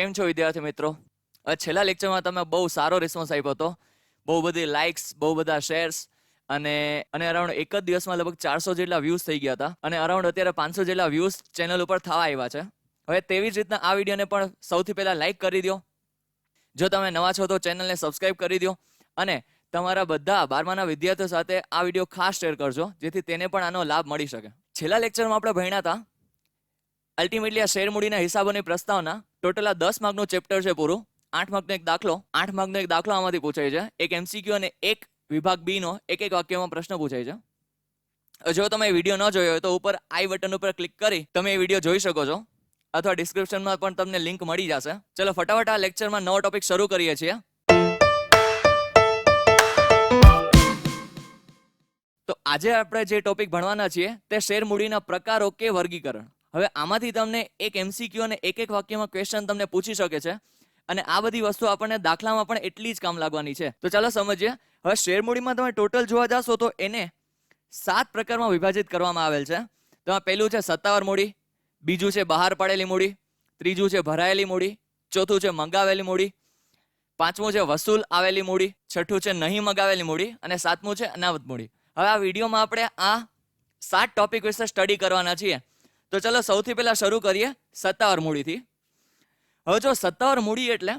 કેમ છો વિદ્યાર્થી મિત્રો? છેલ્લા લેક્ચરમાં તમે બહુ સારો રિસ્પોન્સ આપ્યો હતો. બહુ બધી લાઇક્સ બહુ બધા શેર્સ અને અને અરાઉન્ડ એક જ દિવસમાં લગભગ ચારસો જેટલા વ્યૂઝ થઈ ગયા હતા અને અરાઉન્ડ અત્યારે પાંચસો જેટલા વ્યૂઝ ચેનલ ઉપર થવા આવ્યા છે. હવે તેવી જ રીતના આ વિડીયોને પણ સૌથી પહેલાં લાઇક કરી દો જો તમે નવા છો તો ચેનલને સબસ્ક્રાઇબ કરી દો અને તમારા બધા બારમાના વિદ્યાર્થીઓ સાથે આ વીડિયો ખાસ શેર કરજો, જેથી તેને પણ આનો લાભ મળી શકે. છેલ્લા લેક્ચરમાં આપણે ભણ્યા હતા અલ્ટિમેટલી આ શેરમૂડીના હિસાબોની પ્રસ્તાવના ટોટલ આ દસ માર્કનું ચેપ્ટર છે પૂરું. આઠ માર્કનો એક દાખલો. આઠ માર્કનો એક દાખલો આમાંથી પૂછાય છે. એક એમસીક્યુ અને એક વિભાગ બી નો એક એક વાક્યમાં પ્રશ્ન પૂછાય છે. જો તમે વીડિયો ન જોયો હોય તો ઉપર આઈ બટન ઉપર ક્લિક કરી તમે એ વીડિયો જોઈ શકો છો. અથવા ડિસ્ક્રિપ્શનમાં પણ તમને લિંક મળી જશે. ચલો ફટાફટ આ લેક્ચરમાં નવો ટોપિક શરૂ કરીએ છીએ. તો આજે આપણે જે ટોપિક ભણવાના છીએ તે શેર મૂડીના પ્રકારો કે વર્ગીકરણ. હવે આમાંથી તમને એક એમસીક્યુ અને એક એક વાક્યમાં ક્વેશ્ચન તમને પૂછી શકે છે. અને આ બધી વસ્તુ આપણને દાખલામાં પણ એટલી જ કામ લાગવાની છે. તો ચાલો સમજીએ. હવે શેરમૂડીમાં તમે ટોટલ જોવા જશો તો એને સાત પ્રકારમાં વિભાજિત કરવામાં આવેલ છે. તેમાં પહેલું છે સત્તાવાર મૂડી, બીજું છે બહાર પાડેલી મૂડી, ત્રીજું છે ભરાયેલી મૂડી, ચોથું છે મંગાવેલી મૂડી, પાંચમું છે વસૂલ આવેલી મૂડી, છઠ્ઠું છે નહીં મગાવેલી મૂડી અને સાતમું છે અનામત મૂડી. હવે આ વિડીયોમાં આપણે આ સાત ટોપિક વિશે સ્ટડી કરવાના છીએ. તો ચલો સૌથી પહેલા શરૂ કરીએ સત્તાવાર મૂડીથી. હવે જો સત્તાવાર મૂડી એટલે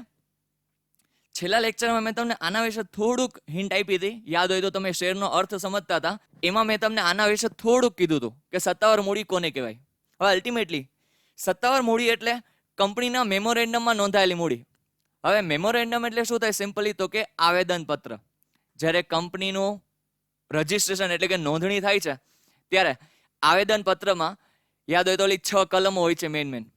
છેલ્લા લેક્ચરમાં મેં તમને આના વિશે થોડુંક હિન્ટ આપી હતી. યાદ હોય તો તમે શેરનો અર્થ સમજતા હતા. એમાં મેં તમને આના વિશે થોડુંક કીધું હતું કે સત્તાવાર મૂડી કોને કહેવાય? હવે અલ્ટિમેટલી સત્તાવાર મૂડી એટલે કંપનીના મેમોરેન્ડમમાં નોંધાયેલી મૂડી. હવે મેમોરેન્ડમ એટલે શું થાય? સિમ્પલી તો કે આવેદનપત્ર. જ્યારે કંપનીનું રજિસ્ટ્રેશન એટલે કે નોંધણી થાય છે, ત્યારે આવેદનપત્રમાં યાદ હોય તો ઓલી છ કલમો હોય છે મેન મેન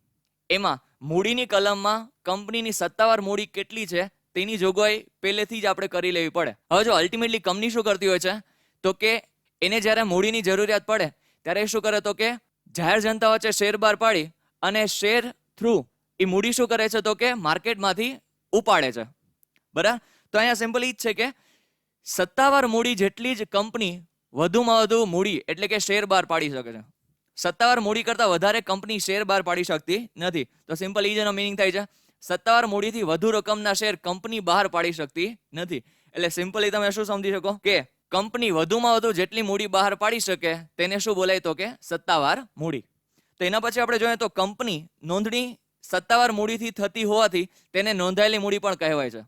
એમાં મૂડીની કલમમાં કંપનીની સત્તાવાર મૂડી કેટલી છે તેની જોગવાઈ પહેલેથી જ આપણે કરી લેવી પડે. હવે જો અલ્ટિમેટલી કંપની શું કરતી હોય છે? તો કે એને જ્યારે મૂડીની જરૂરિયાત પડે, ત્યારે શું કરે તો કે જાહેર જનતા વચ્ચે શેર બહાર પાડી અને શેર થ્રુ એ મૂડી શું કરે છે તો કે માર્કેટમાંથી ઉપાડે છે. બરાબર? તો અહીંયા સિમ્પલ એ જ છે કે સત્તાવાર મૂડી જેટલી જ કંપની વધુમાં વધુ મૂડી એટલે કે શેર બહાર પાડી શકે છે. સત્તાવાર મૂડી કરતાં વધારે કંપની શેર બહાર પાડી શકતી નથી. તો સિમ્પલ એ જ એનો મિનિંગ થાય છે. સત્તાવાર મૂડીથી વધુ રકમના શેર કંપની બહાર પાડી શકતી નથી. એટલે સિમ્પલી તમે શું સમજી શકો? કે કંપની વધુમાં વધુ જેટલી મૂડી બહાર પાડી શકે તેને શું બોલાય તો કે સત્તાવાર મૂડી. તો એના પછી આપણે જોઈએ તો કંપની નોંધણી સત્તાવાર મૂડીથી થતી હોવાથી તેને નોંધાયેલી મૂડી પણ કહેવાય છે.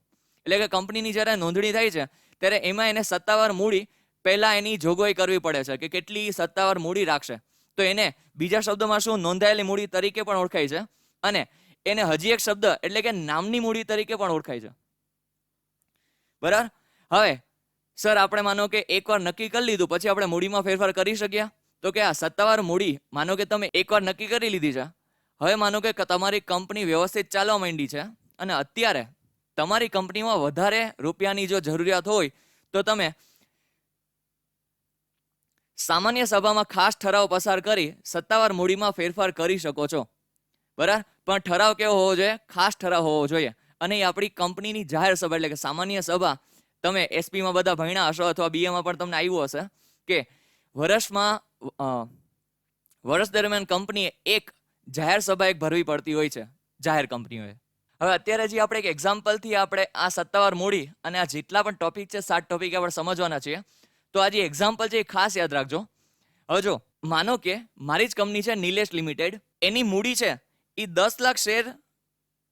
એટલે કે કંપનીની જ્યારે નોંધણી થાય છે, ત્યારે એમાં એને સત્તાવાર મૂડી પહેલાં એની જોગવાઈ કરવી પડે છે કે કેટલી સત્તાવાર મૂડી રાખશે. તો એને બીજા શબ્દોમાં શું? નોંધાયેલી મૂડી તરીકે પણ ઓળખાય છે. અને એને હજી એક શબ્દ એટલે કે નામની મૂડી તરીકે પણ ઓળખાય છે. બરાબર? હવે, સર, આપણે માનો કે એકવાર નક્કી કરી લીધું, પછી આપણે મૂડીમાં ફેરફાર કરી શક્યા? તો કે આ સત્તાવાર મૂડી, માનો કે તમે એકવાર નક્કી કરી લીધી છે. હવે માનો કે તમારી કંપની વ્યવસ્થિત ચાલવા માંડી છે, અને અત્યારે તમારી કંપનીમાં વધારે રૂપિયાની જો જરૂરિયાત હોય, તો તમે સામાન્ય સભામાં ખાસ ઠરાવ પસાર કરી સત્તાવાર મૂડીમાં ફેરફાર કરી શકો છો. બરાબર? પણ ઠરાવ કેવો હોવો જોઈએ? ખાસ ઠરાવ હોવો જોઈએ. અને એ આપણી કંપનીની જાહેર સભા એટલે કે સામાન્ય સભા, તમે એસપીમાં બધા ભણ્યા હશો અથવા બીએમાં પણ તમને આવ્યું હશે કે વર્ષમાં વર્ષ દરમિયાન કંપનીએ એક જાહેર સભા એક ભરવી પડતી હોય છે, જાહેર કંપનીઓએ. હવે અત્યારે જે આપણે એક એક્ઝામ્પલથી આપણે આ સત્તાવાર મૂડી અને આ જેટલા પણ ટોપિક છે, સાત ટોપિક આપણે સમજવાના છીએ. તો આ જે એક્ઝામ્પલ છે એ ખાસ યાદ રાખજો. હવે જો, માનો કે મારી જ કંપની છે નિલેશ લિમિટેડ એની મૂડી છે એ દસ લાખ શેર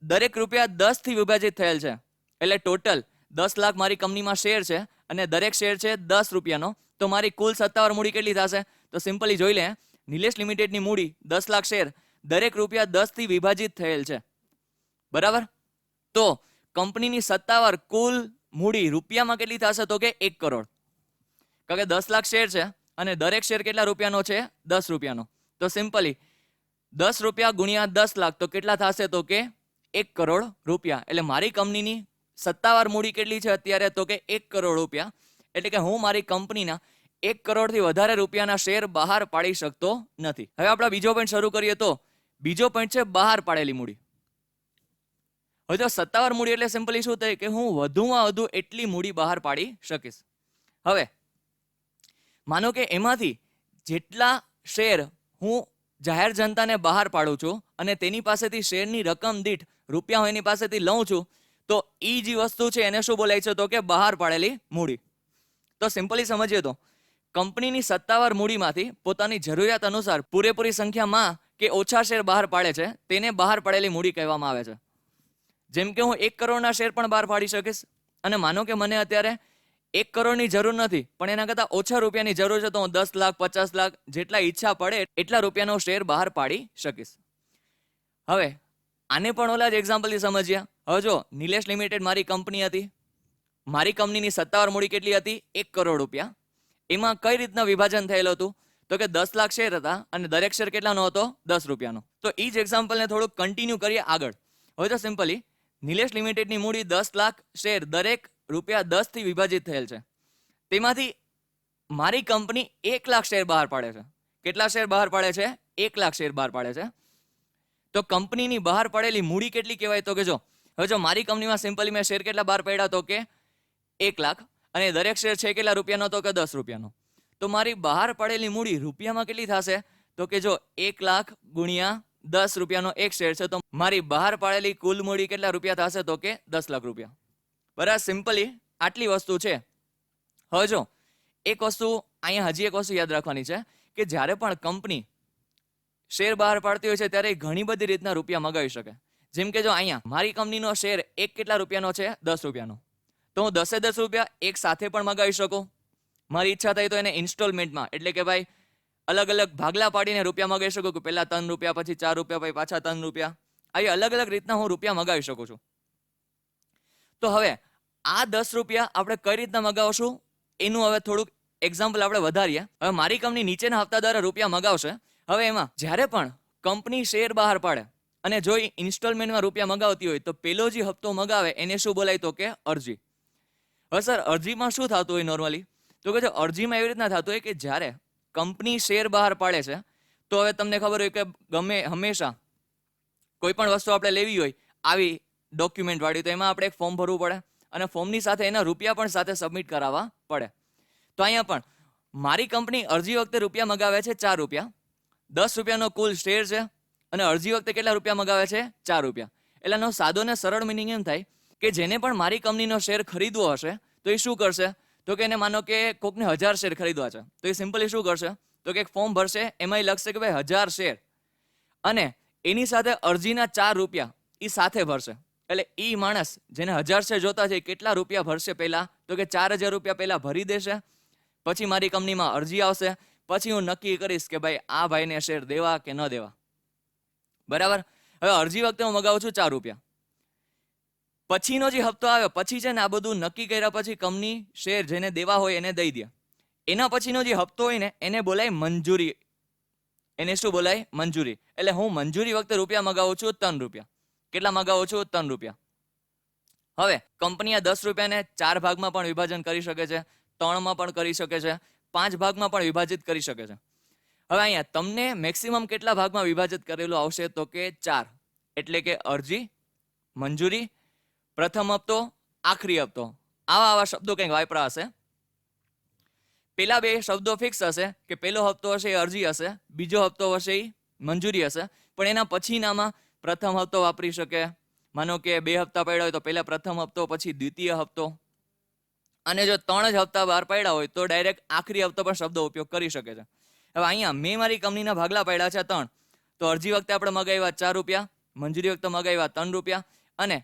દરેક રૂપિયા દસથી વિભાજિત થયેલ છે. એટલે ટોટલ દસ લાખ મારી કંપનીમાં શેર છે અને દરેક શેર છે દસ રૂપિયાનો. તો મારી કુલ સત્તાવાર મૂડી કેટલી થશે? તો સિમ્પલી જોઈ લે, નિલેશ લિમિટેડની મૂડી દસ લાખ શેર દરેક રૂપિયા દસથી વિભાજિત થયેલ છે. બરાબર? તો કંપનીની સત્તાવાર કુલ મૂડી રૂપિયામાં કેટલી થશે? તો કે એક કરોડ. કારણ કે દસ લાખ શેર છે અને દરેક શેર કેટલા રૂપિયાનો છે? દસ રૂપિયાનો. તો સિમ્પલી, દસ રૂપિયા ગુણ્યા દસ લાખ, તો કેટલા થશે તો કે એક કરોડ રૂપિયા. એટલે મારી કંપનીની સત્તાવાર મૂડી કેટલી છે અત્યારે? તો કે એક કરોડ રૂપિયા. એટલે કે હું મારી કંપનીના એક કરોડથી વધારે રૂપિયાના શેર બહાર પાડી શકતો નથી. હવે આપણે બીજો પોઈન્ટ શરૂ કરીએ તો, બીજો પોઈન્ટ છે બહાર પાડેલી મૂડી. હવે જો સત્તાવાર મૂડી એટલે સિમ્પલી શું થાય કે હું વધુમાં વધુ એટલી મૂડી બહાર પાડી શકીશ. હવે માનો કે એમાંથી જેટલા શેર હું જાહેર જનતાને બહાર પાડું છું અને તેની પાસેથી શેરની રકમ દીઠ રૂપિયા હું એની પાસેથી લઉં છું, તો એ જે વસ્તુ છે એને શું બોલાય છે તો કે બહાર પાડેલી મૂડી. તો સિમ્પલી સમજીએ તો, કંપનીની સત્તાવાર મૂડીમાંથી પોતાની જરૂરિયાત અનુસાર પૂરેપૂરી સંખ્યામાં કે ઓછા શેર બહાર પાડે છે, તેને બહાર પાડેલી મૂડી કહેવામાં આવે છે. જેમ કે હું એક કરોડના શેર પણ બહાર પાડી શકીશ, અને માનો કે મને અત્યારે એક કરોડની જરૂર નથી, પણ એના કરતાં ઓછા રૂપિયાની જરૂર છે તો હું દસ લાખ, પચાસ લાખ જેટલા ઈચ્છા પડે એટલા રૂપિયાનો શેર બહાર પાડી શકીશ. હવે, આને પણ ઓલા જ એક્ઝામ્પલથી સમજ્યા હવે જો, નિલેશ લિમિટેડ મારી કંપની હતી. મારી કંપનીની સત્તાવાર મૂડી કેટલી હતી? એક કરોડ રૂપિયા. એમાં કઈ રીતના વિભાજન થયેલું હતું? તો કે દસ લાખ શેર હતા અને દરેક શેર કેટલાનો હતો? દસ રૂપિયાનો. તો એ જ એક્ઝામ્પલને થોડુંક કન્ટિન્યુ કરીએ આગળ. હવે તો સિમ્પલી નિલેશ લિમિટેડની મૂડી દસ લાખ શેર દરેક રૂપિયા દસથી વિભાજિત થયેલ છે. તેમાંથી મારી કંપની એક લાખ શેર બહાર પાડે છે. કેટલા શેર બહાર પાડે છે? એક લાખ શેર બહાર પાડે છે. તો કંપનીની બહાર પડેલી મૂડી કેટલી કહેવાય તો કે જો, હવે જો મારી કંપનીમાં સિમ્પલી મેં શેર કેટલા બહાર પડ્યા તો કે એક લાખ અને દરેક શેર છે કેટલા રૂપિયાનો તો કે દસ રૂપિયાનો. તો મારી બહાર પડેલી મૂડી રૂપિયામાં કેટલી થશે? તો કે જો એક લાખ ગુણ્યા દસ રૂપિયાનો એક શેર છે, તો મારી બહાર પાડેલી કુલ મૂડી કેટલા રૂપિયા થશે? તો કે દસ લાખ રૂપિયા. બરાબર સિમ્પલી આટલી વસ્તુ છે. હવે જો, એક વસ્તુ અહીંયા હજી એક વસ્તુ યાદ રાખવાની છે કે જ્યારે પણ કંપની શેર બહાર પાડતી હોય છે, ત્યારે ઘણી બધી રીતના રૂપિયા મગાવી શકે. જેમ કે જો અહીંયા, મારી કંપનીનો શેર એક કેટલા રૂપિયાનો છે? દસ રૂપિયાનો. તો હું દસે દસ રૂપિયા એક સાથે પણ મગાવી શકું? મારી ઈચ્છા થઈ તો એને ઇન્સ્ટોલમેન્ટમાં, એટલે કે ભાઈ, અલગ અલગ ભાગલા પાડીને રૂપિયા મગાવી શકું કે પહેલાં ત્રણ રૂપિયા, પછી ચાર રૂપિયા, પછી પાછા ત્રણ રૂપિયા. આવી અલગ અલગ રીતના હું રૂપિયા મગાવી શકું છું. તો હવે આ દસ રૂપિયા આપણે કઈ રીતના મગાવશું? એનું હવે થોડુંક એક્ઝામ્પલ આપણે વધારીએ. હવે મારી કંપની નીચેના હપ્તા દ્વારા રૂપિયા મગાવશે. હવે એમાં જ્યારે પણ કંપની શેર બહાર પાડે અને જો એ ઇન્સ્ટોલમેન્ટમાં રૂપિયા મગાવતી હોય તો પેલો જે હપ્તો મગાવે એને શું બોલાય તો કે અરજી. હવે સર, અરજીમાં શું થતું હોય નોર્મલી તો કે અરજીમાં એવી રીતના થતું હોય કે જ્યારે કંપની શેર બહાર પાડે છે, તો હવે તમને ખબર હોય કે ગમે હંમેશા કોઈ પણ વસ્તુ આપણે લેવી હોય, આવી ડોક્યુમેન્ટ વાળી, તો એમાં આપણે એક ફોર્મ ભરવું પડે અને ફોર્મની સાથે એના રૂપિયા પણ સાથે સબમિટ કરાવવા પડે. તો અહીંયા પણ, મારી કંપની અરજી વખતે રૂપિયા મગાવે છે ચાર રૂપિયા. દસ રૂપિયાનો કુલ શેર છે અને અરજી વખતે કેટલા રૂપિયા મગાવે છે? ચાર રૂપિયા. એટલે એનો સાદો ને સરળ મિનિંગ એમ થાય કે જેને પણ મારી કંપનીનો શેર ખરીદવો હશે, તો એ શું કરશે? તો કે એને માનો કે કોકને હજાર શેર ખરીદવા છે. તો એ સિમ્પલી શું કરશે? તો કે એક ફોર્મ ભરશે એમાં એ લખશે કે ભાઈ હજાર શેર અને એની સાથે અરજીના ચાર રૂપિયા એ સાથે ભરશે. એટલે એ માણસ જેને હજાર શેર જોતા છે કેટલા રૂપિયા ભરશે પહેલા? તો કે ચાર હજાર રૂપિયા પહેલા ભરી દેશે. પછી મારી કંપનીમાં અરજી આવશે. પછી હું નક્કી કરીશ કે ભાઈ આ ભાઈને શેર દેવા કે ન દેવા. બરાબર? હવે અરજી વખતે હું મગાવું છું ચાર રૂપિયા. પછીનો જે હપ્તો આવે પછી છે ને આ બધું નક્કી કર્યા પછી કંપની શેર જેને દેવા હોય એને દઈ દે. એના પછીનો જે હપ્તો હોય ને, એને બોલાય મંજૂરી. એને શું બોલાય? મંજૂરી. એટલે હું મંજૂરી વખતે રૂપિયા મગાવું છું ત્રણ રૂપિયા. કેટલા મગાવો છો? ત્રણ રૂપિયા. હવે, કંપની આ દસ રૂપિયાને ચાર ભાગમાં પણ વિભાજન કરી શકે છે, ત્રણમાં પણ કરી શકે છે, પાંચ ભાગમાં પણ વિભાજિત કરી શકે છે. હવે અહીંયા, તમને મેક્સિમમ કેટલા ભાગમાં વિભાજિત કરેલું આવશે? તો કે ચાર. એટલે કે અરજી, મંજૂરી, પ્રથમ હપ્તો, આખરી હપ્તો. આવા આવા શબ્દો કંઈક વાપરા હશે. પેલા બે શબ્દો ફિક્સ હશે, કે પેલો હપ્તો હશે એ અરજી હશે, બીજો હપ્તો હશે એ મંજૂરી હશે, પણ એના પછીનામાં પ્રથમ હપ્તો વાપરી શકે. માનો કે બે હપ્તા પડ્યા હોય તો પહેલા પ્રથમ હપ્તો, પછી દ્વિતીય હપ્તો. અને જો ત્રણ જ હપ્તા બહાર પડ્યા હોય તો ડાયરેક્ટ આખરી હપ્તો પણ શબ્દો ઉપયોગ કરી શકે છે. હવે અહીંયા મેં મારી કંપનીના ભાગલા પડ્યા છે ત્રણ. તો અરજી વખતે આપણે મગાવ્યા ચાર રૂપિયા, મંજૂરી વખતે મગાવ્યા ત્રણ રૂપિયા અને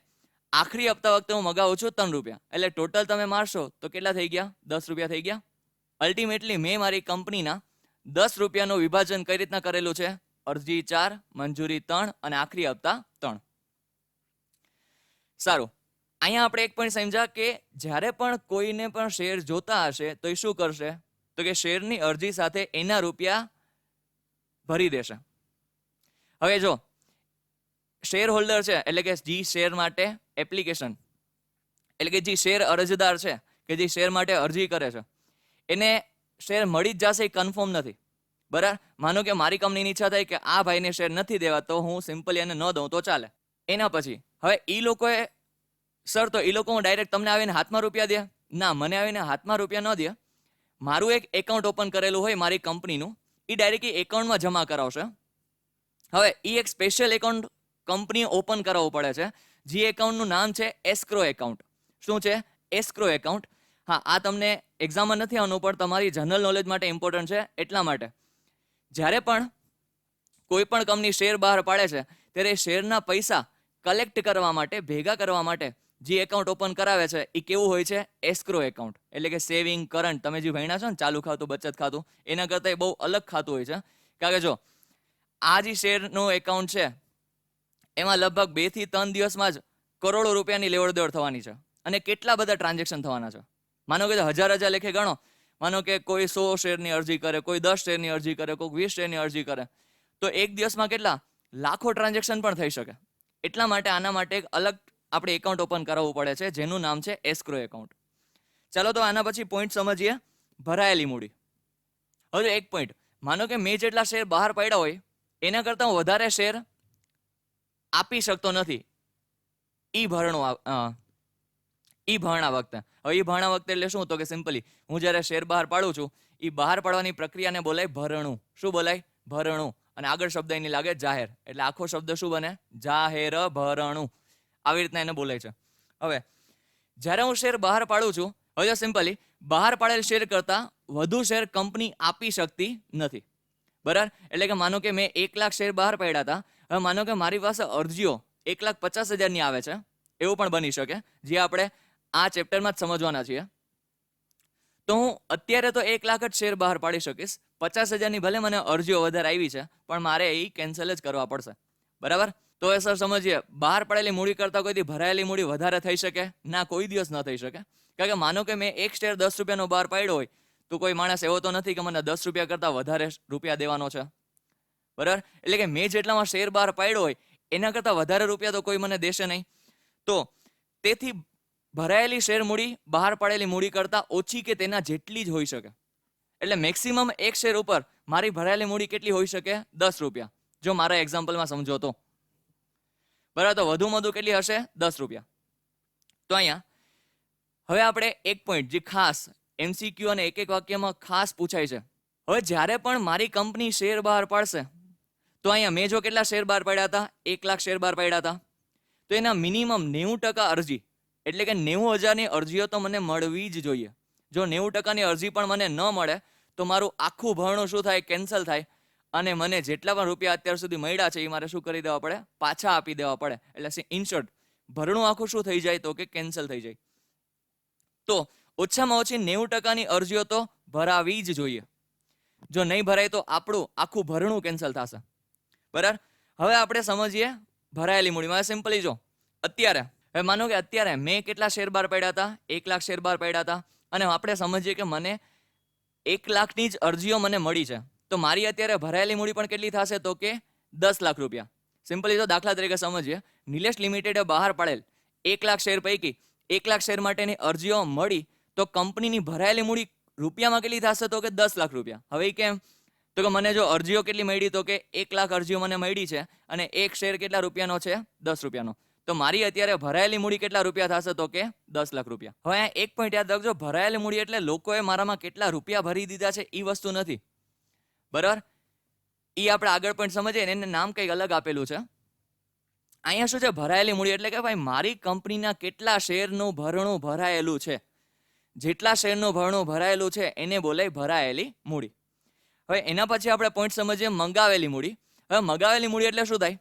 આખરી હપ્તા વખતે હું મગાવું છું ત્રણ રૂપિયા. એટલે ટોટલ તમે મારશો તો કેટલા થઈ ગયા? દસ રૂપિયા થઈ ગયા. અલ્ટિમેટલી મેં મારી કંપનીના દસ રૂપિયાનું વિભાજન કઈ રીતના કરેલું છે? અરજી ચાર, મંજૂરી ત્રણ અને આખરી હપ્તા ત્રણ. સારું. અહીંયા આપણે એક પોઈન્ટ સમજ્યા કે જ્યારે પણ કોઈને પણ શેર જોતા હશે તો એ શું કરશે? તો કે શેરની અરજી સાથે એના રૂપિયા ભરી દેશે. હવે જો શેર હોલ્ડર છે, એટલે કે જી શેર માટે એપ્લિકેશન એટલે કે જે શેર અરજદાર છે, કે જે શેર માટે અરજી કરે છે. એને શેર મળી જ જશે એ કન્ફર્મ નથી. બરાબર? માનો કે મારી કંપનીની ઈચ્છા થાય કે આ ભાઈને શેર નથી દેવા, તો હું સિમ્પલી એને ન દઉં, તો ચાલે. એના પછી, હવે એ લોકોએ સર તો એ લોકો હું ડાયરેક્ટ તમને આવીને હાથમાં રૂપિયા દે? ના, મને આવીને હાથમાં રૂપિયા ન દે. મારું એક એકાઉન્ટ ઓપન કરેલું હોય મારી કંપનીનું એ ડાયરેક્ટ એ એકાઉન્ટમાં જમા કરાવશે. હવે એ એક સ્પેશિયલ એકાઉન્ટ કંપની ઓપન કરાવવું પડે છે, જે એકાઉન્ટનું નામ છે એસ્ક્રો એકાઉન્ટ શું છે? એસ્ક્રો એકાઉન્ટ હા, આ તમને એક્ઝામમાં નથી આવવાનું, પણ તમારી જનરલ નોલેજ માટે ઇમ્પોર્ટન્ટ છે, એટલા માટે. જ્યારે પણ કોઈ પણ કંપની શેર બહાર પાડે છે, ત્યારે શેરના પૈસા કલેક્ટ કરવા માટે, ભેગા કરવા માટે જે એકાઉન્ટ ઓપન કરાવે છે, એ કેવું હોય છે? એસ્ક્રો એકાઉન્ટ એટલે કે સેવિંગ કરંટ તમે જે ભણ્યા છો ને, ચાલુ ખાતું, બચત ખાતું, એના કરતાં એ બહુ અલગ ખાતું હોય છે. કારણ કે જો, આ જે શેરનું એકાઉન્ટ છે, એમાં લગભગ બેથી ત્રણ દિવસમાં જ કરોડો રૂપિયાની લેવડ દેવડ થવાની છે. અને કેટલા બધા ટ્રાન્ઝેક્શન થવાના છે. માનો કે હજાર હજાર લેખે ગણો માનો કે કોઈ સો શેરની અરજી કરે, કોઈ દસ શેરની અરજી કરે કોઈ વીસ શેરની અરજી કરે, તો એક દિવસમાં કેટલા? લાખો ટ્રાન્ઝેક્શન પણ થઈ શકે. એટલા માટે આના માટે એક અલગ આપણે એકાઉન્ટ ઓપન કરાવવું પડે છે, જેનું નામ છે એસ્ક્રો એકાઉન્ટ ચાલો તો આના પછી પોઈન્ટ સમજીએ, ભરાયેલી મૂડી. હવે એક પોઈન્ટ માનો કે મેં જેટલા શેર બહાર પડ્યા હોય, એના કરતાં હું વધારે શેર આપી શકતો નથી. ઈ ભરણું ઈ ભરણા વખતે. હવે ઈ ભણા વખતે એટલે શું તો કે સિમ્પલી હું જ્યારે શેર બહાર પાડું છું, ઈ બહાર પાડવાની પ્રક્રિયાને બોલાય ભરણું. શું બોલાય? ભરણું. અને આગળ શબ્દ એની લાગે જાહેર. એટલે આખો શબ્દ શું બને? જાહેર ભરણું. આવી રીતના એને બોલાય છે. હવે, જ્યારે હું શેર બહાર પાડું છું, હવે સિમ્પલી બહાર પાડેલ શેર કરતાં વધુ શેર કંપની આપી શકતી નથી. બરાબર? એટલે કે માનો કે મેં એક લાખ શેર બહાર પાડ્યા હતા. હવે માનો કે મારી પાસે અરજીઓ એક લાખ પચાસ હજારની આવે છે. એવું પણ બની શકે. જે આપણે આ ચેપ્ટરમાં જ સમજવાના છીએ. તો હું અત્યારે તો એક લાખ જ શેર બહાર પાડી શકીશ. પચાસ હજારની ભલે મને અરજીઓ વધારે આવી છે, પણ મારે એ કેન્સલ જ કરવા પડશે. બરાબર? તો એ સર સમજીએ, બહાર પડેલી મૂડી કરતાં કોઈથી ભરાયેલી મૂડી વધારે થઈ શકે? ના, કોઈ દિવસ ન થઈ શકે. કારણ કે માનો કે મેં એક શેર દસ રૂપિયાનો બહાર પાડ્યો હોય, તો કોઈ માણસ એવો તો નથી કે મને દસ રૂપિયા કરતાં વધારે રૂપિયા દેવાનો છે. બરાબર? એટલે કે મેં જેટલામાં શેર બહાર પાડ્યો હોય, એના કરતાં વધારે રૂપિયા તો કોઈ મને દેશે નહીં. તો તેથી ભરાયેલી શેર મૂડી, બહાર પાડેલી મૂડી કરતાં ઓછી કે તેના જેટલી જ હોઈ શકે. એટલે મેક્સિમમ એક શેર ઉપર મારી ભરાયેલી મૂડી કેટલી હોઈ શકે? દસ રૂપિયા. જો મારા એક્ઝામ્પલમાં સમજો તો. બરાબર, તો વધુમાં વધુ કેટલી હશે? દસ રૂપિયા. તો અહીંયા, હવે આપણે એક પોઈન્ટ જે ખાસ એમસીક્યુ અને એક એક વાક્યમાં ખાસ પૂછાય છે. હવે જ્યારે પણ મારી કંપની શેર બહાર પાડશે, તો અહીંયા મેં જો કેટલા શેર બહાર પાડ્યા હતા? એક લાખ શેર બહાર પાડ્યા હતા. તો એના મિનિમમ નેવું ટકા અરજી. એટલે કે નેવું હજારની અરજીઓ તો મને મળવી જ જોઈએ. જો નેવું ટકાની અરજી પણ મને ન મળે, તો મારું આખું ભરણું શું થાય? કેન્સલ થાય. અને મને જેટલા પણ રૂપિયા અત્યાર સુધી મળ્યા છે, એ મારે શું કરી દેવા પડે? પાછા આપી દેવા પડે. એટલે ઇનશોર્ટ ભરણું આખું શું થઈ જાય તો કે કેન્સલ થઈ જાય. તો ઓછામાં ઓછી નેવું ટકાની અરજીઓ તો ભરાવી જ જોઈએ. જો નહીં ભરાય તો આપણું આખું ભરણું કેન્સલ થશે. બરાબર? હવે આપણે સમજીએ ભરાયેલી મૂડીમાં. સિમ્પલી જો, અત્યારે હવે માનો કે અત્યારે મેં કેટલા શેર બાર પડ્યા હતા? એક લાખ શેર બાર પડ્યા હતા. અને આપણે સમજીએ કે મને એક લાખની જ અરજીઓ મને મળી છે. તો મારી અત્યારે ભરાયેલી મૂડી પણ કેટલી થશે? તો કે દસ લાખ રૂપિયા. સિમ્પલી તો દાખલા તરીકે સમજીએ. નિલેશ લિમિટેડે બહાર પાડેલ એક લાખ શેર પૈકી એક લાખ શેર માટેની અરજીઓ મળી, તો કંપનીની ભરાયેલી મૂડી રૂપિયામાં કેટલી થશે? તો કે દસ લાખ રૂપિયા. હવે કેમ? તો કે મને જો અરજીઓ કેટલી મળી, તો કે એક લાખ અરજીઓ મને મળી છે અને એક શેર કેટલા રૂપિયાનો છે? દસ રૂપિયાનો. તો મારી અત્યારે ભરાયેલી મૂડી કેટલા રૂપિયા થશે તો કે દસ લાખ રૂપિયા? હવે અહીંયા એક પોઈન્ટ યાદ રાખજો, ભરાયેલી મૂડી એટલે લોકોએ મારામાં કેટલા રૂપિયા ભરી દીધા છે એ વસ્તુ નથી. બરાબર? એ આપણે આગળ પોઈન્ટ સમજીએ એને નામ કંઈક અલગ આપેલું છે. અહીંયા શું છે? ભરાયેલી મૂડી એટલે કે ભાઈ મારી કંપનીના કેટલા શેરનું ભરણું ભરાયેલું છે. જેટલા શેરનું ભરણું ભરાયેલું છે એને બોલાય ભરાયેલી મૂડી. હવે એના પછી આપણે પોઈન્ટ સમજીએ મંગાવેલી મૂડી. હવે મંગાવેલી મૂડી એટલે શું થાય?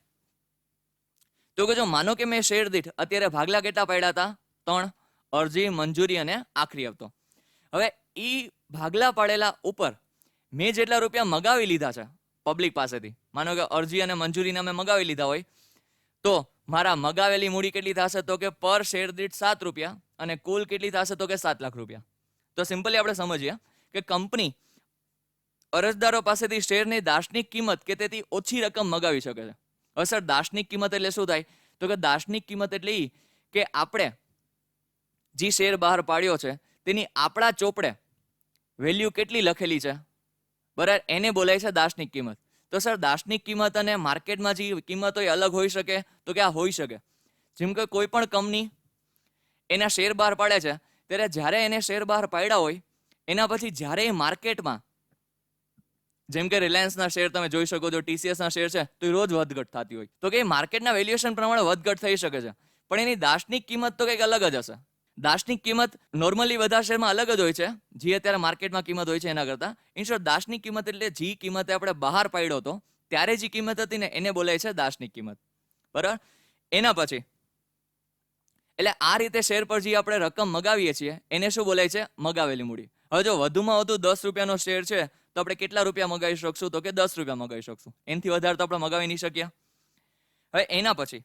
તો કે જો માનો કે મેં શેર દીઠ અત્યારે ભાગલા કેટલા પડ્યા હતા ત્રણ, અરજી, મંજૂરી અને આખરી હપ્તો. હવે એ ભાગલા પડેલા ઉપર મેં જેટલા રૂપિયા મગાવી લીધા છે પબ્લિક પાસેથી, માનો કે અરજી અને મંજૂરીને મેં મગાવી લીધા હોય, તો મારા મગાવેલી મૂડી કેટલી થશે? તો કે પર શેર દીઠ સાત રૂપિયા અને કુલ કેટલી થશે? તો કે સાત લાખ રૂપિયા. તો સિમ્પલી આપણે સમજીએ કે કંપની અરજદારો પાસેથી શેરની દાર્શનિક કિંમત કે તેથી ઓછી રકમ મગાવી શકે છે. હવે સર, દાર્શનિક કિંમત એટલે શું થાય? તો કે દાર્શનિક કિંમત એટલે એ કે આપણે જે શેર બહાર પાડ્યો છે, તેની આપણા ચોપડે વેલ્યુ કેટલી લખેલી છે? બરાબર? એને બોલાય છે દાર્શનિક કિંમત. તો સર, દાર્શનિક કિંમત અને માર્કેટમાં જે કિંમત હોય અલગ હોઈ શકે, તો કે આ હોઈ શકે. જેમ કે કોઈ પણ કંપની એના શેર બહાર પાડે છે, ત્યારે જ્યારે એને શેર બહાર પાડ્યા હોય, એના પછી જ્યારે એ માર્કેટમાં જેમ કે રિલાયન્સના શેર તમે જોઈ શકો છો ટીસીએસના શેર છે, તો એ રોજ વધઘટ થતી હોય. તો કે માર્કેટના વેલ્યુએશન પ્રમાણે વધઘટ થઈ શકે છે. પણ એની દાર્શનિક કિંમત તો કંઈક અલગ જ હશે. દાર્શનિક કિંમત નોર્મલી બધા શેરમાં અલગ જ હોય છે. જે અત્યારે માર્કેટમાં કિંમત હોય છે એના કરતાં. ઇન્શોર્ટ દાર્શનિક કિંમત એટલે જે કિંમતે આપણે બહાર પાડ્યો હતો, ત્યારે જે કિંમત હતી ને એને બોલાય છે દાર્શનિક કિંમત. બરાબર? એના પછી, એટલે આ રીતે શેર પર જે આપણે રકમ મગાવીએ છીએ, એને શું બોલાય છે? મગાવેલી મૂડી. હવે જો વધુમાં વધુ દસ રૂપિયાનો શેર છે તો આપણે કેટલા રૂપિયા મગાવી શકશું? તો કે દસ રૂપિયા મગાવી શકશું. એનાથી વધારે તો આપણે મગાવી નહીં શક્યા. હવે એના પછી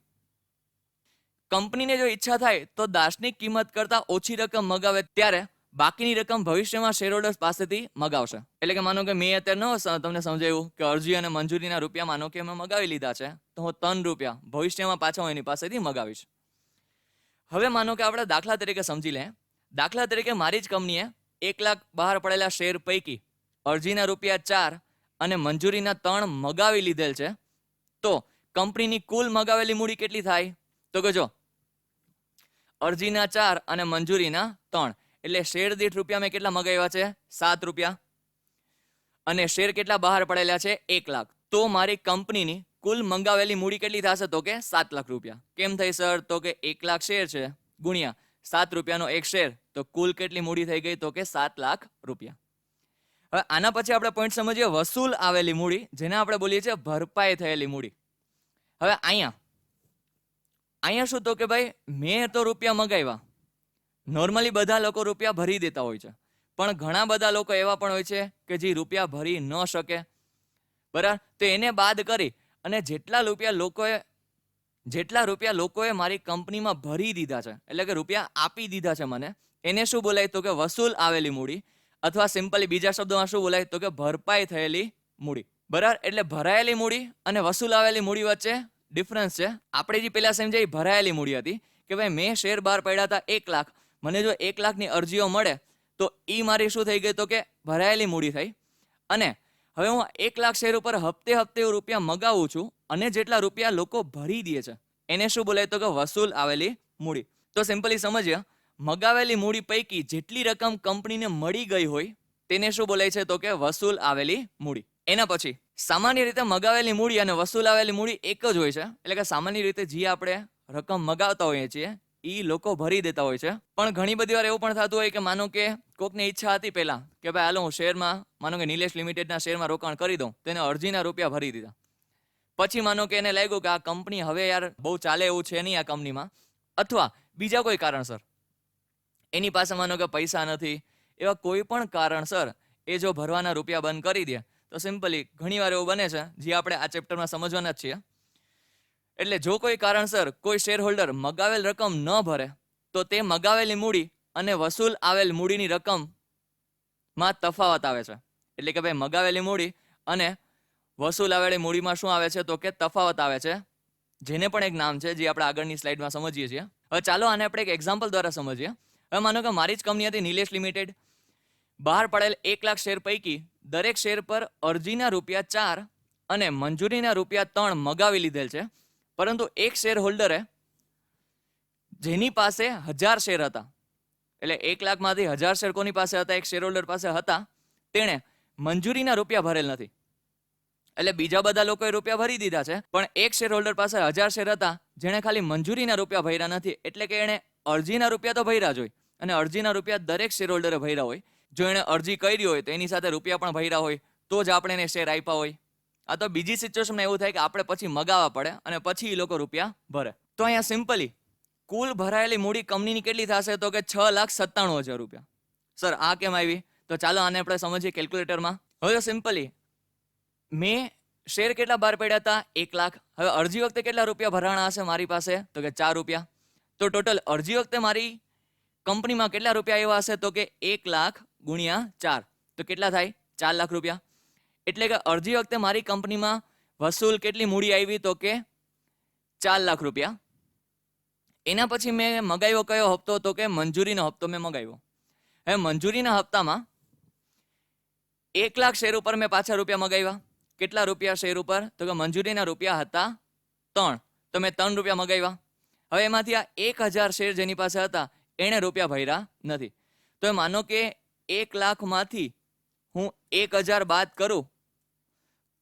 કંપનીને જો ઈચ્છા થાય તો દાસની કિંમત કરતાં ઓછી રકમ મગાવે ત્યારે બાકીની રકમ ભવિષ્યમાં શેર પાસેથી મગાવશે. એટલે કે માનો કે મેં અત્યારે ન તમને સમજાવ્યું કે અરજી અને મંજૂરીના રૂપિયા માનો કે મેં મગાવી લીધા છે, તો હું ત્રણ રૂપિયા ભવિષ્યમાં પાછા હું એની પાસેથી મગાવીશ. હવે માનો કે આપણે દાખલા તરીકે સમજી લે. દાખલા તરીકે મારી જ કંપનીએ એક લાખ બહાર પડેલા શેર પૈકી અરજીના રૂપિયા ચાર અને મંજૂરીના ત્રણ મગાવી લીધેલ છે. તો કંપનીની કુલ મગાવેલી મૂડી કેટલી થાય? તો કે જો અરજીના ચાર અને મંજૂરીના ત્રણ. એટલે શેર દીઠ રૂપિયા મેં કેટલા મગાવ્યા છે? સાત રૂપિયા. અને શેર કેટલા બહાર પડેલા છે? એક લાખ. તો મારી કંપનીની કુલ મંગાવેલી મૂડી કેટલી થશે? તો કે સાત લાખ રૂપિયા. કેમ થઈ સર? તો કે એક લાખ શેર છે. ગુણ્યા સાત રૂપિયાનો એક શેર. તો કુલ કેટલી મૂડી થઈ ગઈ? તો કે સાત લાખ રૂપિયા. હવે આના પછી આપણે પોઈન્ટ સમજીએ વસૂલ આવેલી મૂડી, જેને આપણે બોલીએ છીએ ભરપાઈ થયેલી મૂડી. હવે અહીંયા અહીંયા શું તો કે ભાઈ, મેં તો રૂપિયા મગાવ્યા. નોર્મલી બધા લોકો રૂપિયા ભરી દેતા હોય છે. પણ ઘણા બધા લોકો એવા પણ હોય છે કે જે રૂપિયા ભરી ન શકે. બરાબર? તો એને બાદ કરી અને જેટલા રૂપિયા લોકોએ, જેટલા રૂપિયા લોકોએ મારી કંપનીમાં ભરી દીધા છે, એટલે કે રૂપિયા આપી દીધા છે મને, એને શું બોલાય તો કે વસૂલ આવેલી મૂડી અથવા સિમ્પલી બીજા શબ્દોમાં શું બોલાય? તો કે ભરપાઈ થયેલી મૂડી. બરાબર? એટલે ભરાયેલી મૂડી અને વસૂલ આવેલી મૂડી વચ્ચે ડિફરન્સ છે. આપણે જે પેલા સમજાય ભરાયેલી મૂડી હતી કે ભાઈ મેં શેર બહાર પડ્યા હતા એક લાખ. મને જો એક લાખની અરજીઓ મળે, તો એ મારી શું થઈ ગઈ? તો કે ભરાયેલી મૂડી થઈ. અને હવે હું એક લાખ શેર ઉપર હપ્તે હપ્તે રૂપિયા મગાવું છું અને જેટલા રૂપિયા લોકો ભરી દે છે, એને શું બોલાય? તો કે વસૂલ આવેલી મૂડી. તો સિમ્પલી સમજીએ મગાવેલી મૂડી પૈકી જેટલી રકમ કંપનીને મળી ગઈ હોય, તેને શું બોલાય છે? તો કે વસૂલ આવેલી મૂડી. એના પછી, સામાન્ય રીતે મગાવેલી મૂડી અને વસૂલ આવેલી મૂડી એક જ હોય છે. એટલે કે સામાન્ય રીતે જે આપણે રકમ મગાવતા હોઈએ છીએ એ લોકો ભરી દેતા હોય છે. પણ ઘણી બધી વાર એવું પણ થતું હોય કે માનો કે કોકને ઈચ્છા હતી પહેલા કે ભાઈ હાલો હું શેરમાં, માનો કે નિલેશ લિમિટેડના શેરમાં રોકાણ કરી દઉં તેને અરજીના રૂપિયા ભરી દીધા. પછી માનો કે એને લાગ્યું કે આ કંપની હવે યાર બહુ ચાલે એવું છે નહીં આ કંપનીમાં. અથવા બીજા કોઈ કારણસર. એની પાસે માનો કે પૈસા નથી, એવા કોઈ પણ કારણસર એ જો ભરવાના રૂપિયા બંધ કરી દે, તો સિમ્પલી ઘણીવાર એવું બને છે, જે આપણે આ ચેપ્ટરમાં સમજવાના જ છીએ. એટલે જો કોઈ કારણસર કોઈ શેર હોલ્ડર મગાવેલ રકમ ન ભરે, તો તે મગાવેલી મૂડી અને વસૂલ આવેલ મૂડીની રકમમાં તફાવત આવે છે. એટલે કે ભાઈ મગાવેલી મૂડી અને વસૂલ આવેલી મૂડીમાં શું આવે છે, તો કે તફાવત આવે છે, જેને પણ એક નામ છે, જે આપણે આગળની સ્લાઇડમાં સમજીએ છીએ. હવે ચાલો આને આપણે એક એક્ઝામ્પલ દ્વારા સમજીએ. હવે માનો કે મારી જ કંપની હતી નિલેશ લિમિટેડ. બહાર પડેલ એક લાખ શેર પૈકી દરેક શેર પર અરજીના રૂપિયા ચાર અને મંજૂરીના રૂપિયા ત્રણ મગાવી લીધેલ છે. પરંતુ એક શેર હોલ્ડરે જેની પાસે હજાર શેર હતા, એટલે એક લાખમાંથી હજાર શેર કોની પાસે હતા, એક શેર હોલ્ડર પાસે હતા, તેણે મંજૂરીના રૂપિયા ભરેલ નથી. એટલે બીજા બધા લોકોએ રૂપિયા ભરી દીધા છે, પણ એક શેર હોલ્ડર પાસે હજાર શેર હતા, જેણે ખાલી મંજૂરીના રૂપિયા ભર્યા નથી, એટલે કે એણે અરજીના રૂપિયા તો ભર્યા જ હોય અને અરજીના રૂપિયા દરેક શેર હોલ્ડરે ભર્યા હોય. જો એણે અરજી કરી હોય તો એની સાથે રૂપિયા પણ ભર્યા હોય, તો જ આપણે એને શેર આપ્યા હોય. આ તો બીજી સિચ્યુએશનમાં એવું થાય કે આપણે પછી મગાવવા પડે અને પછી એ લોકો રૂપિયા ભરે. તો અહીંયા સિમ્પલી કુલ ભરાયેલી મૂડી કંપનીની કેટલી થશે તો કે છ લાખ સત્તાણું હજાર રૂપિયા. સર, આ કેમ આવી? તો ચાલો આને આપણે સમજીએ કેલ્ક્યુલેટરમાં હવે સિમ્પલી મેં શેર કેટલા બહાર પડ્યા હતા? એક લાખ. હવે અરજી વખતે કેટલા રૂપિયા ભરાણા હશે મારી પાસે? તો કે ચાર રૂપિયા. તો ટોટલ અરજી વખતે મારી કંપનીમાં કેટલા રૂપિયા એવા હશે? તો કે એક લાખ ગુણ્યા ચાર. તો કેટલા થાય? ચાર લાખ રૂપિયા. એટલે કે અરજી વખતે મારી કંપનીમાં વસૂલ કેટલી મૂડી આવી? તો કે ચાર લાખ રૂપિયા. એના પછી મેં મગાવ્યો કયો હપ્તો? તો કે મંજૂરીનો હપ્તો મેં મગાવ્યો. હવે મંજૂરીના હપ્તામાં એક લાખ શેર ઉપર મેં પાછા રૂપિયા મગાવ્યા. કેટલા રૂપિયા શેર ઉપર? તો કે મંજૂરીના રૂપિયા હતા ત્રણ. તો મેં ત્રણ રૂપિયા મગાવ્યા. હવે એમાંથી આ એક હજાર શેર જેની પાસે હતા, એણે રૂપિયા ભર્યા નથી. તો એ માનો કે એક લાખમાંથી હું એક હજાર બાદ કરું,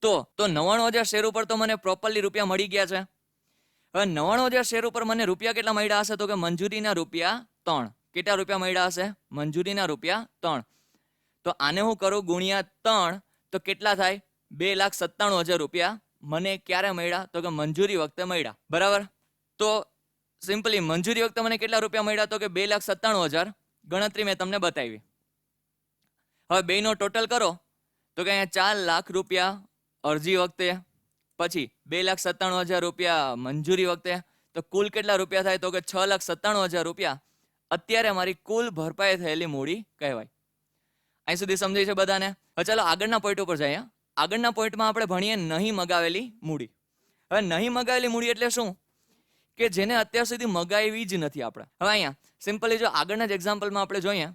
તો તો નવ્વાણું હજાર શેર ઉપર તો મને પ્રોપરલી રૂપિયા મળી ગયા છે. હવે નવ્વાણું હજાર શેર ઉપર મને રૂપિયા કેટલા મળ્યા હશે? તો કે મંજૂરીના રૂપિયા ત્રણ. કેટલા રૂપિયા મળ્યા હશે? મંજૂરીના રૂપિયા ત્રણ. તો આને હું કરું ગુણ્યા ત્રણ, તો કેટલા થાય? બે લાખ સત્તાણું હજાર રૂપિયા મને ક્યારે મળ્યા? તો કે મંજૂરી વખતે મળ્યા. બરાબર? તો સિમ્પલી મંજૂરી વખતે મને કેટલા રૂપિયા મળ્યા તો કે બે લાખ સત્તાણું હજાર? ગણતરી મેં તમને બતાવી. હવે બેનો ટોટલ કરો. તો કે અહીંયા ચાર લાખ રૂપિયા અરજી વખતે, પછી બે લાખ સત્તાણું હજાર રૂપિયા મંજૂરી વખતે, તો કુલ કેટલા રૂપિયા થાય તો કે છ લાખ સત્તાણું હજાર રૂપિયા? અત્યારે મારી કુલ ભરપાઈ થયેલી મૂડી કહેવાય. અહીં સુધી સમજાય છે બધાને? હવે ચાલો આગળના પોઈન્ટ ઉપર જઈએ. આગળના પોઈન્ટમાં આપણે ભણીએ નહીં મગાવેલી મૂડી. હવે નહીં મગાવેલી મૂડી એટલે શું? કે જેને અત્યાર સુધી મગાવી જ નથી આપણે. હવે અહીંયા સિમ્પલી જો આગળના જ એક્ઝામ્પલમાં આપણે જોઈએ,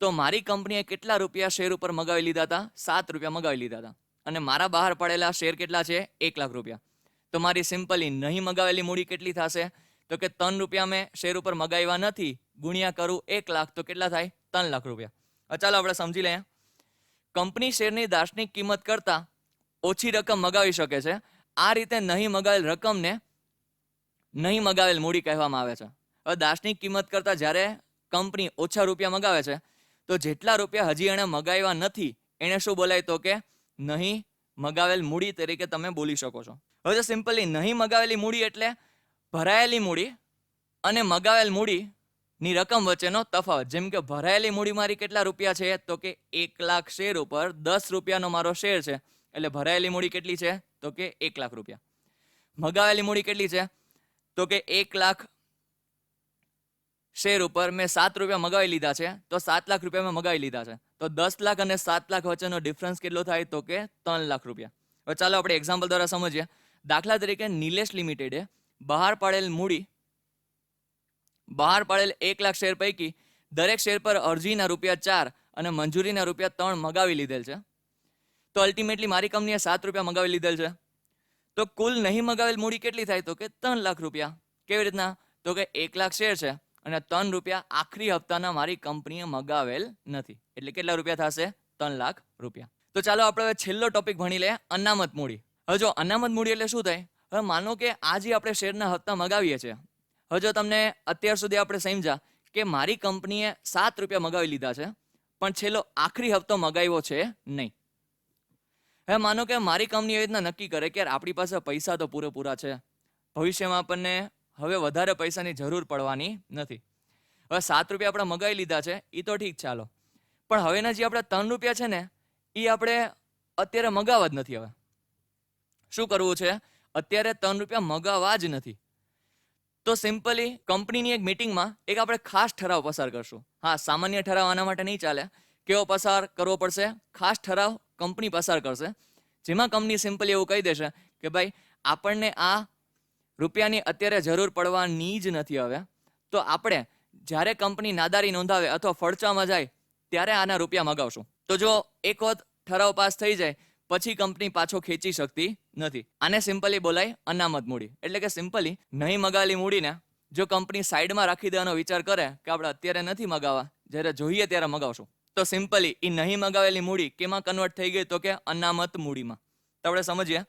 તો મારી કંપનીએ કેટલા રૂપિયા શેર ઉપર મગાવી લીધા હતા? સાત રૂપિયા મગાવી લીધા હતા. અને મારા બહાર પડેલા શેર કેટલા છે? એક લાખ રૂપિયા. તો મારી સિમ્પલી નહીં મગાવેલી મૂડી કેટલી થશે? તો કે ત્રણ રૂપિયા મેં શેર ઉપર મગાવ્યા નથી, ગુણ્યા કરું એક લાખ, તો કેટલા થાય? ત્રણ લાખ રૂપિયા. ચાલો આપણે સમજી લઈએ. કંપની શેરની દાર્શનિક કિંમત કરતાં ઓછી રકમ મગાવી શકે છે. આ રીતે નહીં મગાવેલ રકમને નહીં મગાવેલ મૂડી કહેવામાં આવે છે. હવે દાસની કિંમત કરતાં જ્યારે કંપની ઓછા રૂપિયા મગાવે છે, તો જેટલા રૂપિયા હજી એણે મગાવ્યા નથી એને શું બોલાય તો કે નહીં મગાવેલ મૂડી તરીકે તમે બોલી શકો છો. હવે સિમ્પલી નહીં મગાવેલી મૂડી એટલે ભરાયેલી મૂડી અને મગાવેલ મૂડી ની રકમ વચ્ચેનો તફાવત. જેમ કે ભરાયેલી મૂડી મારી કેટલા રૂપિયા છે, તો કે એક લાખ શેર ઉપર દસ રૂપિયાનો મારો શેર છે, એટલે ભરાયેલી મૂડી કેટલી છે, તો કે એક લાખ રૂપિયા. મગાવેલી મૂડી કેટલી છે તો કે એક લાખ શેર ઉપર મેં સાત રૂપિયા મગાવી લીધા છે, તો સાત લાખ રૂપિયા મેં મગાવી લીધા છે. તો દસ લાખ અને સાત લાખ વચ્ચેનો ડિફરન્સ કેટલો થાય તો કે ત્રણ લાખ રૂપિયા. ચાલો આપણે એક્ઝામ્પલ દ્વારા સમજીએ. દાખલા તરીકે નિલેશ લિમિટેડે બહાર પાડેલ મૂડી, બહાર પાડેલ એક લાખ શેર પૈકી દરેક શેર પર અરજીના રૂપિયા ચાર અને મંજૂરીના રૂપિયા ત્રણ મગાવી લીધેલ છે. તો અલ્ટિમેટલી મારી કંપનીએ સાત રૂપિયા મગાવી લીધેલ છે. તો કુલ નહીં મગાવેલ મૂડી કેટલી થાય? તો કે ત્રણ લાખ રૂપિયા. કેવી રીતના? તો કે એક લાખ શેર છે અને ત્રણ રૂપિયા આખરી હપ્તાના મારી કંપનીએ મગાવેલ નથી. એટલે કેટલા રૂપિયા થશે? ત્રણ લાખ રૂપિયા. તો ચાલો આપણે હવે છેલ્લો ટોપિક ભણી લઈએ, અનામત મૂડી. હવે જો અનામત મૂડી એટલે શું થાય? હવે માનો કે આજે આપણે શેરના હપ્તા મગાવીએ છીએ. હવે જો તમને અત્યાર સુધી આપણે સમજ્યા કે મારી કંપનીએ સાત રૂપિયા મગાવી લીધા છે, પણ છેલ્લો આખરી હપ્તો મગાવ્યો છે નહીં. હવે માનો કે મારી કંપની એવી રીતના નક્કી કરે કે આપણી પાસે પૈસા તો પૂરેપૂરા છે. ભવિષ્યમાં આપણને હવે વધારે પૈસાની જરૂર પડવાની નથી. હવે સાત રૂપિયા આપણે મગાવી લીધા છે એ તો ઠીક ચાલો. પણ હવેના જે આપણા ત્રણ રૂપિયા છે ને એ આપણે અત્યારે મગાવવા જ નથી હવે. શું કરવું છે? અત્યારે ત્રણ રૂપિયા મગાવવા જ નથી. તો સિમ્પલી કંપનીની એક મિટિંગમાં એક આપણે ખાસ ઠરાવ પસાર કરશું. હા, સામાન્ય ઠરાવ આના માટે નહીં ચાલે. કેવો પસાર કરવો પડશે? ખાસ ઠરાવ કંપની પસાર કરશે. જેમાં કંપની સિમ્પલી એવું કહી દેશે કે ભાઈ, આપણને આ રૂપિયાની અત્યારે જરૂર પડવાની જ નથી હવે. તો આપણે જ્યારે કંપની નાદારી નોંધાવે અથવા ફડચામાં જાય, ત્યારે આના રૂપિયા મગાવશું. તો જો એક વખત ઠરાવ પાસ થઈ જાય, પછી કંપની પાછો ખેંચી શકતી નથી. આને સિમ્પલી બોલાય અનામત મૂડી. એટલે કે સિમ્પલી નહીં મગાવેલી મૂડીને જો કંપની સાઈડમાં રાખી દેવાનો વિચાર કરે કે આપણે અત્યારે નથી મગાવવા, જ્યારે જોઈએ ત્યારે મગાવશું. તો સિમ્પલી એ નહીં મગાવેલી મૂડી કેમાં કન્વર્ટ થઈ ગઈ તો કે અનામત મૂડીમાં. તો આપણે સમજીએ.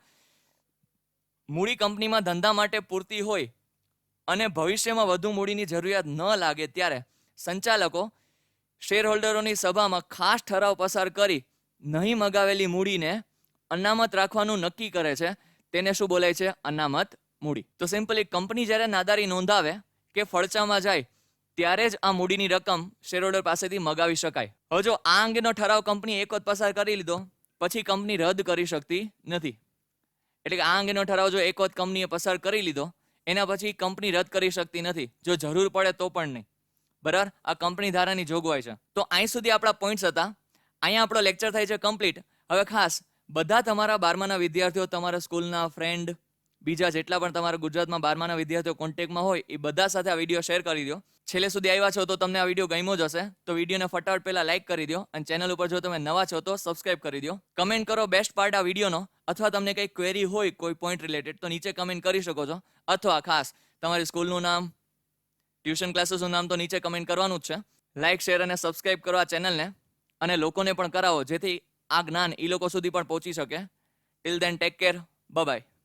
મૂડી કંપનીમાં ધંધા માટે પૂરતી હોય અને ભવિષ્યમાં વધુ મૂડીની જરૂરિયાત ન લાગે ત્યારે સંચાલકો શેરહોલ્ડરોની સભામાં ખાસ ઠરાવ પસાર કરી નહીં મગાવેલી મૂડીને અનામત રાખવાનું નક્કી કરે છે. તેને શું બોલાય છે? અનામત મૂડી. તો સિમ્પલી કંપની જ્યારે નાદારી નોંધાવે કે ફડચામાં જાય ત્યારે જ આ મૂડીની રકમ શેરહોલ્ડર પાસેથી મગાવી શકાય. હવે જો આ અંગેનો ઠરાવ કંપની એક વખત પસાર કરી લીધો. પછી કંપની રદ કરી શકતી નથી. એટલે કે આ અંગેનો ઠરાવ જો એક વખત કંપનીએ પસાર કરી લીધો, એના પછી કંપની રદ કરી શકતી નથી. જો જરૂર પડે તો પણ નહીં. બરાબર? આ કંપની ધારાની જોગવાઈ છે. તો અહીં સુધી આપણા પોઈન્ટ્સ હતા. અહીંયા આપણો લેક્ચર થાય છે કમ્પ્લીટ હવે ખાસ, બધા તમારા બારમાના વિદ્યાર્થીઓ, તમારા સ્કૂલના ફ્રેન્ડ બીજા જેટલા પણ તમારા ગુજરાતમાં બારમાના વિદ્યાર્થીઓ કોન્ટેક્ટમાં હોય, એ બધા સાથે આ વીડિયો શેર કરી દો. છેલ્લે સુધી આવ્યા છો તો તમને આ વીડિયો ગમ્યો જ હશે. તો વિડીયોને ફટાફટ પહેલા લાઈક કરી દો અને ચેનલ ઉપર જો તમે નવા છો તો સબસ્ક્રાઇબ કરી દો કમેન્ટ કરો બેસ્ટ પાર્ટ આ વિડીયોનો અથવા તમને કંઈ ક્વેરી હોય કોઈ પોઈન્ટ રિલેટેડ તો નીચે કમેન્ટ કરી શકો છો. અથવા ખાસ તમારી સ્કૂલનું નામ ટ્યુશન ક્લાસીસનું નામ તો નીચે કમેન્ટ કરવાનું જ છે. લાઈક શેર અને સબસ્ક્રાઇબ કરો આ ચેનલને અને લોકોને પણ કરાવો જેથી આ જ્ઞાન એ લોકો સુધી પણ પહોંચી શકે. Till then take care bye